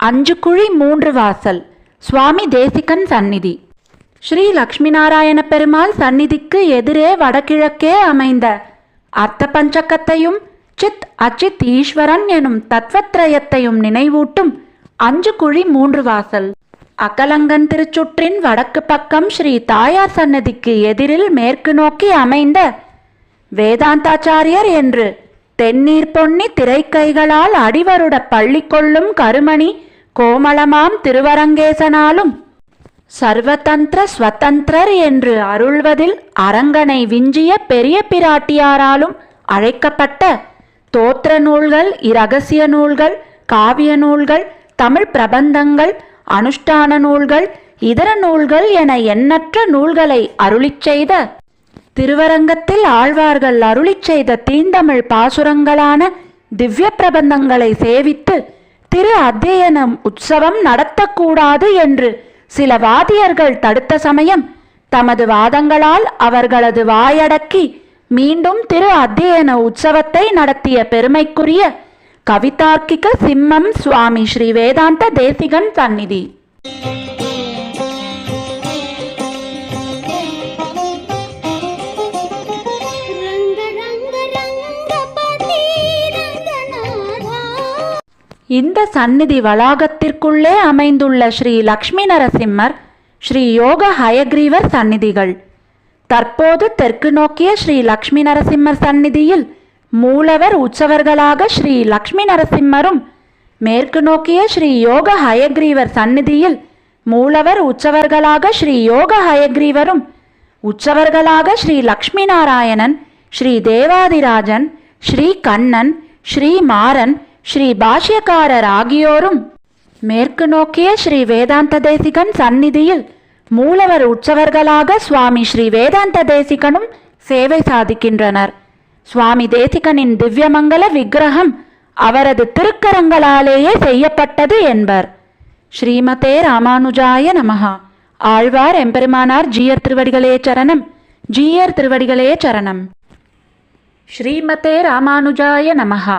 அஞ்சு குழி மூன்று வாசல். சுவாமி தேசிகன் சந்நிதி. ஸ்ரீ லக்ஷ்மி நாராயண பெருமாள் சந்நிதிக்கு எதிரே வடகிழக்கே அமைந்த அர்த்த பஞ்சக்கத்தையும் சித் அச்சித் ஈஸ்வரன் எனும் தத்வத்ரயத்தையும் நினைவூட்டும் அஞ்சு குழி மூன்று வாசல். அகலங்கன் திருச்சுற்றின் வடக்கு பக்கம் ஸ்ரீ தாயார் சன்னதிக்கு எதிரில் மேற்கு நோக்கி அமைந்த வேதாந்தாச்சாரியர் என்று தென்னீர் பொன்னி திரைக்கைகளால் அடிவருட பள்ளி கொள்ளும் கருமணி கோமளமாம் திருவரங்கேசனாலும் சர்வதந்திர ஸ்வதந்திரர் என்று அருள்வதில் அரங்கனை விஞ்சிய பெரிய பிராட்டியாராலும் அழைக்கப்பட்ட தோத்திர நூல்கள் இரகசிய நூல்கள் காவிய நூல்கள் தமிழ் பிரபந்தங்கள் அனுஷ்டான நூல்கள் இதர நூல்கள் என எண்ணற்ற நூல்களை அருளிச் செய்த திருவரங்கத்தில் ஆழ்வார்கள் அருளிச் செய்த தீந்தமிழ் பாசுரங்களான திவ்ய பிரபந்தங்களை சேவித்து திரு அத்தியனம் உற்சவம் நடத்தக்கூடாது என்று சில வாதியர்கள் தடுத்த சமயம் தமது வாதங்களால் அவர்களது வாயடக்கி மீண்டும் திரு அத்தியன உற்சவத்தை நடத்திய பெருமைக்குரிய கவிதார்க்கிக சிம்மம் சுவாமி ஸ்ரீ வேதாந்த தேசிகன் சந்நிதி. இந்த சந்நிதி வளாகத்திற்குள்ளே அமைந்துள்ள ஸ்ரீ லக்ஷ்மி நரசிம்மர் ஸ்ரீ யோக ஹயக்ரீவர் சந்நிதிகள். தற்போது தெற்கு நோக்கிய ஸ்ரீ லக்ஷ்மி நரசிம்மர் சந்நிதியில் மூலவர் உற்சவர்களாக ஸ்ரீ லக்ஷ்மி நரசிம்மரும் மேற்கு நோக்கிய ஸ்ரீ யோக ஹயக்ரீவர் சந்நிதியில் மூலவர் உற்சவர்களாக ஸ்ரீ யோக ஹயக்ரீவரும் உற்சவர்களாக ஸ்ரீ லக்ஷ்மி நாராயணன் ஸ்ரீ தேவாதிராஜன் ஸ்ரீ கண்ணன் ஸ்ரீ மாறன் ஸ்ரீ பாஷ்யக்காரர் ஆகியோரும் மேற்கு நோக்கிய ஸ்ரீ வேதாந்த தேசிகன் சந்நிதியில் மூலவர் உற்சவர்களாக சுவாமி ஸ்ரீ வேதாந்த தேசிகனும் சேவை சாதிக்கின்றனர். சுவாமி தேசிகனின் திவ்யமங்கல விக்கிரகம் அவரது திருக்கரங்களாலேயே செய்யப்பட்டது என்பர். ஸ்ரீமதே ராமானுஜாய நமஹா. ஆழ்வார் எம்பெருமானார் ஜீயர் திருவடிகளே சரணம். ஜீயர் திருவடிகளே சரணம். ஸ்ரீமதே ராமானுஜாய நமஹா.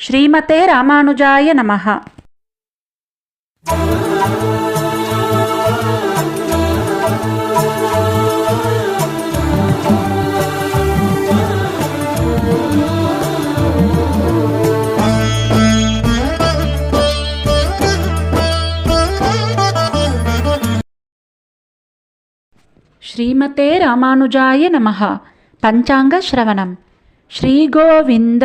ஸ்ரீமதே ராமானுஜாய நமஹா. ஸ்ரீமதே ராமானுஜாய நமஹா. பஞ்சாங்க ஸ்ரவணம். ஸ்ரீகோவிந்த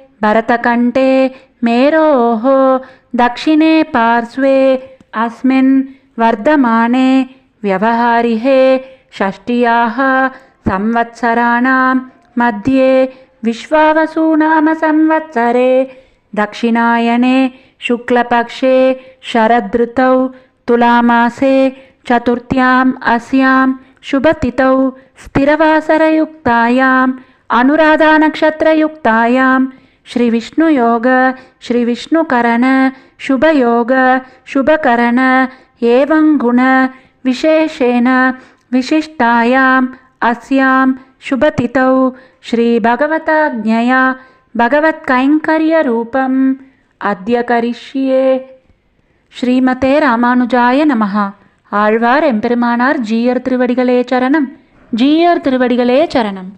भरतकण्ठे मेरोः दक्षिणे पार्श्वे अस्मिन् वर्धमाने व्यवहारिहे षष्ट्याः संवत्सराणां मध्ये विश्वावसूनामसंवत्सरे दक्षिणायने शुक्लपक्षे शरदृतौ तुलामासे चतुर्थ्याम् अस्यां शुभतिथौ स्थिरवासरयुक्तायाम् अनुराधानक्षत्रयुक्तायां ஸ்ரீ விஷ்ணு யோக ஸ்ரீ விஷ்ணு கரண சுபயோக சுபகரண ஏவங்குண விசேஷேன விசிஷ்டாயாம் அஸ்யாம் சுபதிதௌ ஸ்ரீ பகவதாஜ்ஞயா பகவத்கைங்கரியரூபம். அத்ய கரிஷ்யே. ஸ்ரீமதே ராமானுஜாய நமஹா. ஆழ்வார் எம்பெருமானார் ஜீயர் திருவடிகளே சரணம். ஜீயர் திருவடிகளே சரணம்.